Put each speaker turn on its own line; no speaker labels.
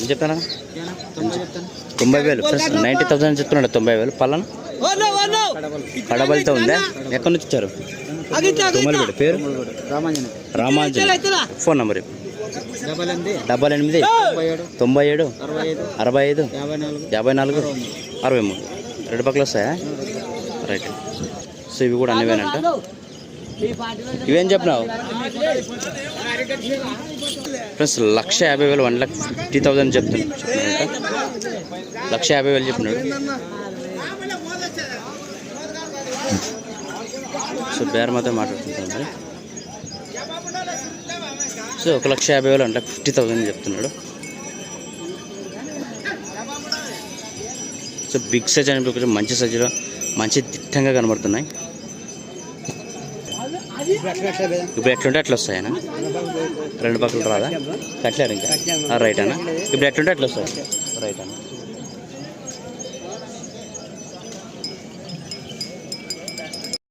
ఏం చెప్తానా. తొంభై వేలు. నైంటీ థౌసండ్ చెప్తున్నాడు తొంభై వేలు. పళ్ళను కడబలితో ఉందా? ఎక్కడి నుంచి వచ్చారు? తుమ్మలపేట పేరు?
రామాంజనే.
Phone number.
డబల్ ఎనిమిది. తొంభై ఏడు. అరవై ఐదు. యాభై నాలుగు.
అరవై మూడు. రెండు పక్కల వస్తాయా? రైట్. సో ఇవి కూడా అన్నవేనంట ఇవేం చెప్పినావు? ఫ్రెండ్స్ లక్ష యాభై వేలు వన్ లక్ ఫిఫ్టీ థౌసండ్ చెప్తున్నాడు లక్ష యాభై వేలు చెప్పినాడు. సో బేరమాతో అయితే మాట్లాడుతుంటాం సో ఒక లక్ష యాభై వేలు అంటే ఫిఫ్టీ థౌసండ్ చెప్తున్నాడు. సో బిగ్ సైజ్ అని మంచి సైజులో మంచి దిట్టంగా కనబడుతున్నాయి. ఇప్పుడు ఎట్లుంటే అట్లా వస్తాయనా? రెండు పక్కలు రాదా? కట్టారు ఇంకా? రైట్ అన్న. ఇప్పుడు ఎట్లుంటే అట్లా వస్తాయి? రైట్ అన్న.